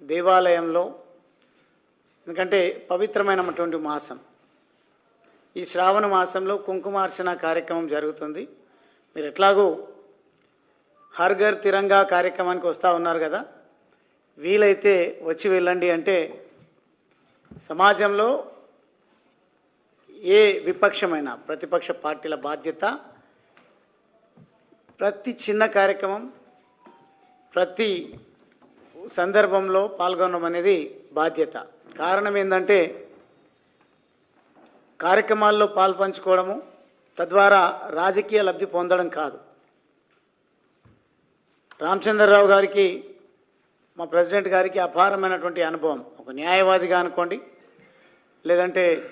దేవాలయంలో ఎందుకంటే పవిత్రమైనటువంటి మాసం. ఈ శ్రావణ మాసంలో కుంకుమార్చన కార్యక్రమం జరుగుతుంది. మీరు ఎట్లాగూ హర్ఘర్ తిరంగా కార్యక్రమానికి వస్తూ ఉన్నారు కదా. వీలైతే వచ్చి వెళ్ళండి అంటే సమాజంలో ఏ విపక్షమైన ప్రతిపక్ష పార్టీల బాధ్యత ప్రతి చిన్న కార్యక్రమం ప్రతి సందర్భంలో పాల్గొనడం అనేది బాధ్యత. కారణం ఏంటంటే కార్యక్రమాల్లో పాల్పంచుకోవడము తద్వారా రాజకీయ లబ్ధి పొందడం కాదు. రామచంద్రరావు గారికి మా ప్రెసిడెంట్ గారికి అపారమైనటువంటి అనుభవం. ఒక న్యాయవాదిగా అనుకోండి లేదంటే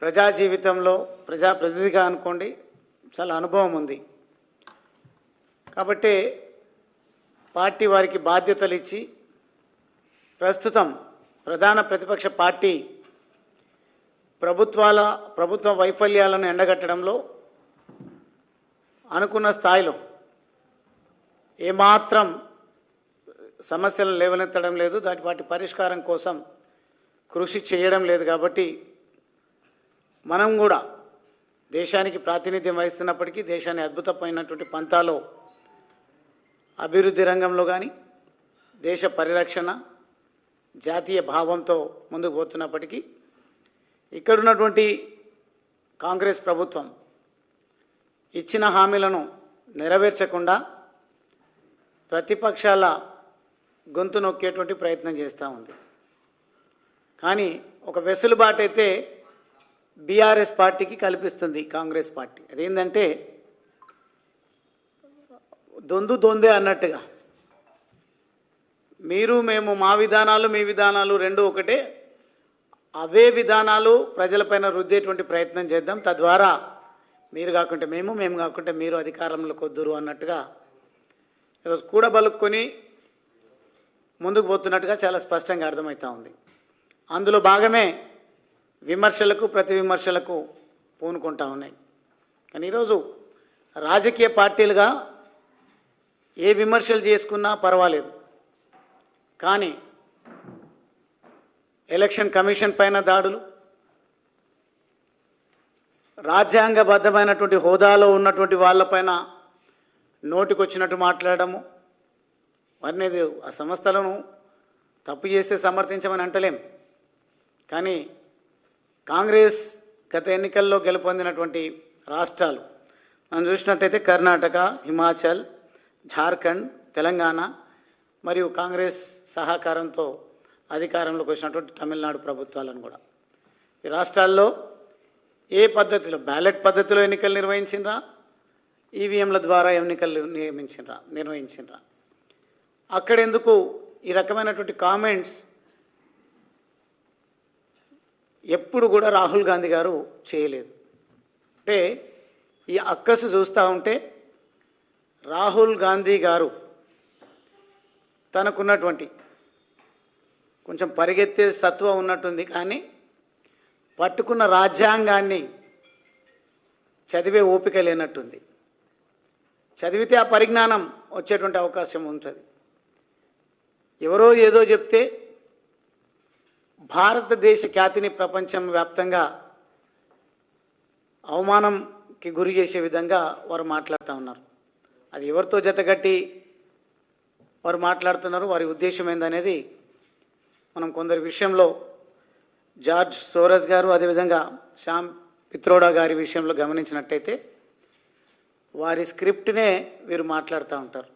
ప్రజా జీవితంలో ప్రజాప్రతినిధిగా అనుకోండి చాలా అనుభవం ఉంది. కాబట్టి పార్టీ వారికి బాధ్యతలు ఇచ్చి ప్రస్తుతం ప్రధాన ప్రతిపక్ష పార్టీ ప్రభుత్వాల ప్రభుత్వ వైఫల్యాలను ఎండగట్టడంలో అనుకున్న స్థాయిలో ఏమాత్రం సమస్యలను లేవనెత్తడం లేదు. దాటి వాటి పరిష్కారం కోసం కృషి చేయడం లేదు కాబట్టి మనం కూడా దేశానికి ప్రాతినిధ్యం వహిస్తున్నప్పటికీ దేశాన్ని అద్భుతమైనటువంటి పంతాలో అభివృద్ధి రంగంలో కానీ దేశ పరిరక్షణ జాతీయ భావంతో ముందుకు పోతున్నప్పటికీ ఇక్కడున్నటువంటి కాంగ్రెస్ ప్రభుత్వం ఇచ్చిన హామీలను నెరవేర్చకుండా ప్రతిపక్షాల గొంతు నొక్కేటువంటి ప్రయత్నం చేస్తూ ఉంది. కానీ ఒక వెసులుబాటు అయితే బీఆర్ఎస్ పార్టీకి కల్పిస్తుంది కాంగ్రెస్ పార్టీ. అదేంటంటే దొందు దొందే అన్నట్టుగా. మీరు మేము మా విధానాలు మీ విధానాలు రెండు ఒకటే. అవే విధానాలు ప్రజలపైన రుద్దేటువంటి ప్రయత్నం చేద్దాం. తద్వారా మీరు కాకుంటే మేము మేము కాకుంటే మీరు అధికారంలోకి వద్దురు అన్నట్టుగా ఈరోజు కూడబలుక్కొని ముందుకు పోతున్నట్టుగా చాలా స్పష్టంగా అర్థమవుతా ఉంది. అందులో భాగమే విమర్శలకు ప్రతి విమర్శలకు పూనుకుంటా ఉన్నాయి. కానీ ఈరోజు రాజకీయ పార్టీలుగా ఏ విమర్శలు చేసుకున్నా పర్వాలేదు. కానీ ఎలక్షన్ కమిషన్ పైన దాడులు రాజ్యాంగబద్ధమైనటువంటి హోదాలో ఉన్నటువంటి వాళ్ళపైన నోటికొచ్చినట్టు మాట్లాడము వారిని ఆ సంస్థలను తప్పు చేస్తే సమర్థించమని అంటలేం. కానీ కాంగ్రెస్ గత ఎన్నికల్లో గెలుపొందినటువంటి రాష్ట్రాలు. మనం చూసినట్టయితే కర్ణాటక హిమాచల్ జార్ఖండ్ తెలంగాణ మరియు కాంగ్రెస్ సహకారంతో అధికారంలోకి వచ్చినటువంటి తమిళనాడు ప్రభుత్వాలను కూడా. ఈ రాష్ట్రాల్లో ఏ పద్ధతిలో బ్యాలెట్ పద్ధతిలో ఎన్నికలు నిర్వహించినరా? ఈవీఎంల ద్వారా ఎన్నికలు నియమించినరా నిర్వహించినరా? అక్కడెందుకు ఈ రకమైనటువంటి కామెంట్స్ ఎప్పుడు కూడా రాహుల్ గాంధీ గారు చేయలేదు? అంటే ఈ అక్కసు చూస్తూ ఉంటే రాహుల్ గాంధీ గారు తనకున్నటువంటి కొంచెం పరిగెత్తే సత్వం ఉన్నట్టుంది కానీ పట్టుకున్న రాజ్యాంగాన్ని చదివే ఓపిక లేనట్టుంది. చదివితే ఆ పరిజ్ఞానం వచ్చేటువంటి అవకాశం ఉంటుంది. ఎవరో ఏదో చెప్తే భారతదేశ ఖ్యాతిని ప్రపంచం వ్యాప్తంగా అవమానంకి గురి చేసే విధంగా వారు మాట్లాడుతూ ఉన్నారు. అది ఎవరితో జతగట్టి వారు మాట్లాడుతున్నారు వారి ఉద్దేశం ఏందనేది మనం కొందరి విషయంలో జార్జ్ సోరస్ గారు అదేవిధంగా శ్యామ్ పిత్రోడా గారి విషయంలో గమనించినట్టయితే వారి స్క్రిప్ట్నే వీరు మాట్లాడుతూ ఉంటారు.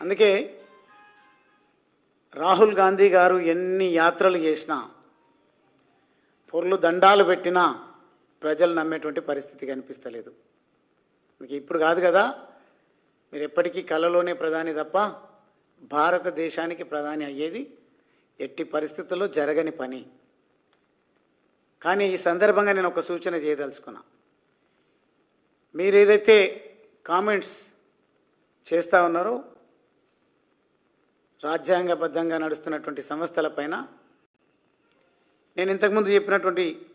అందుకే రాహుల్ గాంధీ గారు ఎన్ని యాత్రలు చేసినా పొర్లు దండాలు పెట్టినా ప్రజలు నమ్మేటువంటి పరిస్థితి కనిపిస్తలేదు. అందుకే ఇప్పుడు కాదు కదా? మీరు ఎప్పటికీ కళలోనే ప్రధాని తప్ప భారతదేశానికి ప్రధాని అయ్యేది ఎట్టి పరిస్థితుల్లో జరగని పని. కానీ ఈ సందర్భంగా నేను ఒక సూచన చేయదలుచుకున్నా. మీరు ఏదైతే కామెంట్స్ చేస్తూ ఉన్నారో రాజ్యాంగబద్ధంగా నడుస్తున్నటువంటి సంస్థలపైన నేను ఇంతకుముందు చెప్పినటువంటి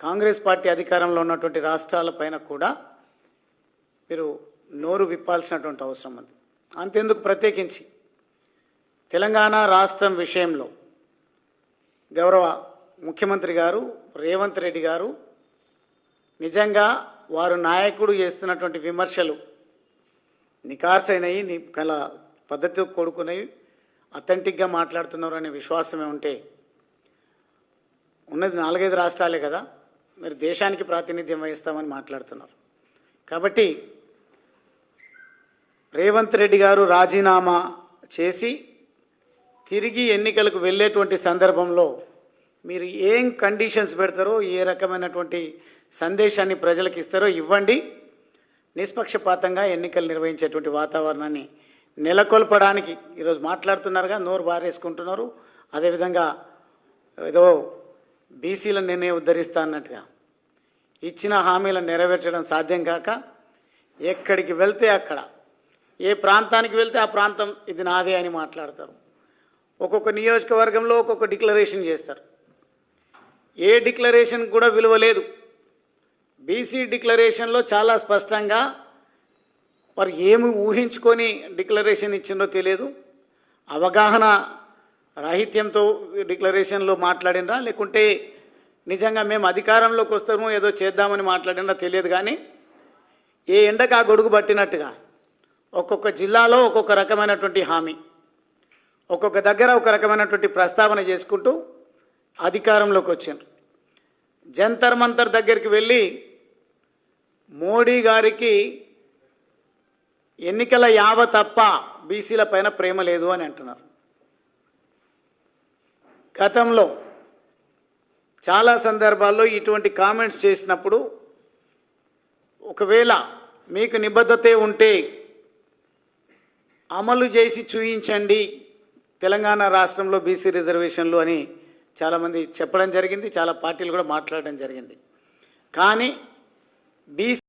కాంగ్రెస్ పార్టీ అధికారంలో ఉన్నటువంటి రాష్ట్రాలపైన కూడా మీరు నోరు విప్పాల్సినటువంటి అవసరం ఉంది అంతెందుకు ప్రత్యేకించి తెలంగాణ రాష్ట్రం విషయంలో గౌరవ ముఖ్యమంత్రి గారు రేవంత్ రెడ్డి గారు నిజంగా వారు నాయకుడు చేస్తున్నటువంటి విమర్శలు నికార్సైనవి ని గల పద్ధతితో కొడుకునేవి అథెంటిక్గా మాట్లాడుతున్నారు అనే విశ్వాసమే ఉంటే ఉన్నది నాలుగైదు రాష్ట్రాలే కదా మీరు దేశానికి ప్రాతినిధ్యం వహిస్తామని మాట్లాడుతున్నారు. కాబట్టి రేవంత్ రెడ్డి గారు రాజీనామా చేసి తిరిగి ఎన్నికలకు వెళ్ళేటువంటి సందర్భంలో మీరు ఏం కండిషన్స్ పెడతారో ఏ రకమైనటువంటి సందేశాన్ని ప్రజలకు ఇస్తారో ఇవ్వండి. నిష్పక్షపాతంగా ఎన్నికలు నిర్వహించేటువంటి వాతావరణాన్ని నెలకొల్పడానికి ఈరోజు మాట్లాడుతున్నారుగా నోరు బారేసుకుంటున్నారు. అదేవిధంగా ఏదో బీసీల నేనే ఉద్ధరిస్తా అన్నట్టుగా. ఇచ్చిన హామీలను నెరవేర్చడం సాధ్యం కాక ఎక్కడికి వెళ్తే అక్కడ ఏ ప్రాంతానికి వెళ్తే ఆ ప్రాంతం ఇది నాదే అని మాట్లాడతారు. ఒక్కొక్క నియోజకవర్గంలో ఒక్కొక్క డిక్లరేషన్ చేస్తారు. ఏ డిక్లరేషన్ కూడా విలువ లేదు. బీసీ డిక్లరేషన్లో చాలా స్పష్టంగా వారు ఏమి ఊహించుకొని డిక్లరేషన్ ఇచ్చిందో తెలియదు. అవగాహన రాహిత్యంతో డిక్లరేషన్లో మాట్లాడినరా? లేకుంటే నిజంగా మేము అధికారంలోకి వస్తాము ఏదో చేద్దామని మాట్లాడినా తెలియదు కానీ ఏ ఎండకు ఆ గొడుగు పట్టినట్టుగా ఒక్కొక్క జిల్లాలో ఒక్కొక్క రకమైనటువంటి హామీ. ఒక్కొక్క దగ్గర ఒక రకమైనటువంటి ప్రస్తావన చేసుకుంటూ అధికారంలోకి వచ్చారు. జంతర్ మంతర్ దగ్గరికి వెళ్ళి మోడీ గారికి ఎన్నికల యావ తప్ప బీసీల పైన ప్రేమ లేదు అని అంటున్నారు. గతంలో చాలా సందర్భాల్లో ఇటువంటి కామెంట్స్ చేసినప్పుడు ఒకవేళ మీకు నిబద్ధతే ఉంటే అమలు చేసి చూయించండి తెలంగాణ రాష్ట్రంలో బీసీ రిజర్వేషన్లు అని చాలామంది చెప్పడం జరిగింది చాలా పార్టీలు కూడా మాట్లాడడం జరిగింది. కానీ బీసీ